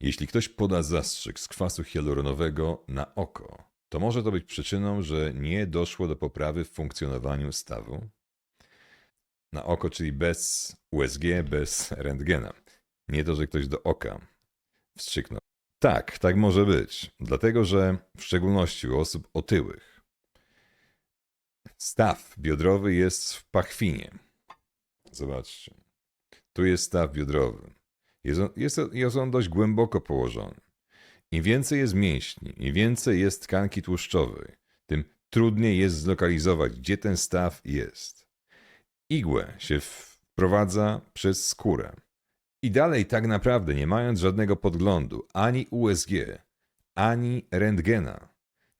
Jeśli ktoś poda zastrzyk z kwasu hialuronowego na oko, to może to być przyczyną, że nie doszło do poprawy w funkcjonowaniu stawu. Na oko, czyli bez USG, bez rentgena. Nie to, że ktoś do oka wstrzyknął. Tak, tak może być. Dlatego, że w szczególności u osób otyłych staw biodrowy jest w pachwinie. Zobaczcie. Tu jest staw biodrowy. Jest on, jest, jest on dość głęboko położony. Im więcej jest mięśni, im więcej jest tkanki tłuszczowej, tym trudniej jest zlokalizować, gdzie ten staw jest. Igłę się wprowadza przez skórę. I dalej tak naprawdę, nie mając żadnego podglądu, ani USG, ani rentgena,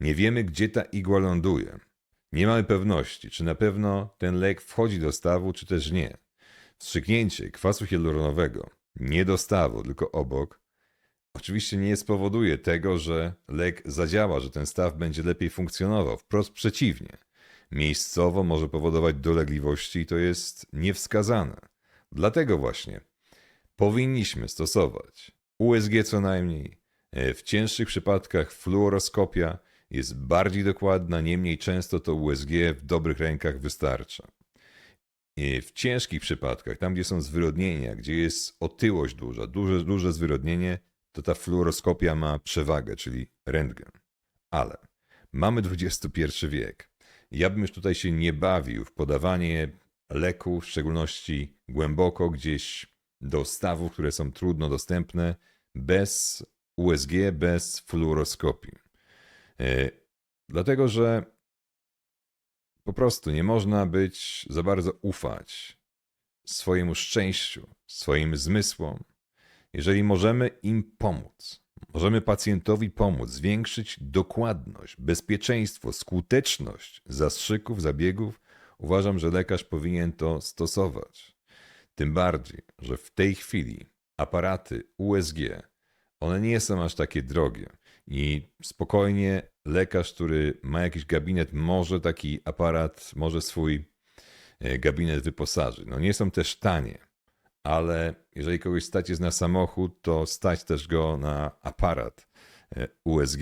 nie wiemy, gdzie ta igła ląduje. Nie mamy pewności, czy na pewno ten lek wchodzi do stawu, czy też nie. Wstrzyknięcie kwasu hialuronowego nie do stawu, tylko obok, oczywiście nie spowoduje tego, że lek zadziała, że ten staw będzie lepiej funkcjonował. Wprost przeciwnie. Miejscowo może powodować dolegliwości i to jest niewskazane. Dlatego właśnie powinniśmy stosować USG co najmniej. E, W cięższych przypadkach fluoroskopia jest bardziej dokładna, niemniej często to USG w dobrych rękach wystarcza. I W ciężkich przypadkach, tam gdzie są zwyrodnienia, gdzie jest otyłość duża, duże, duże zwyrodnienie, to ta fluoroskopia ma przewagę, czyli rentgen. Ale mamy XXI wiek. Ja bym już tutaj się nie bawił w podawanie leków, w szczególności głęboko gdzieś do stawów, które są trudno dostępne, bez USG, bez fluoroskopii. E, Dlatego, że po prostu nie można być za bardzo ufać swojemu szczęściu, swoim zmysłom. Jeżeli możemy im pomóc, możemy pacjentowi pomóc, zwiększyć dokładność, bezpieczeństwo, skuteczność zastrzyków, zabiegów, uważam, że lekarz powinien to stosować. Tym bardziej, że w tej chwili aparaty USG, one nie są aż takie drogie. I spokojnie lekarz, który ma jakiś gabinet, może taki aparat, może swój e, gabinet wyposażyć. No nie są też tanie, ale jeżeli kogoś stać jest na samochód, to stać też go na aparat e, USG.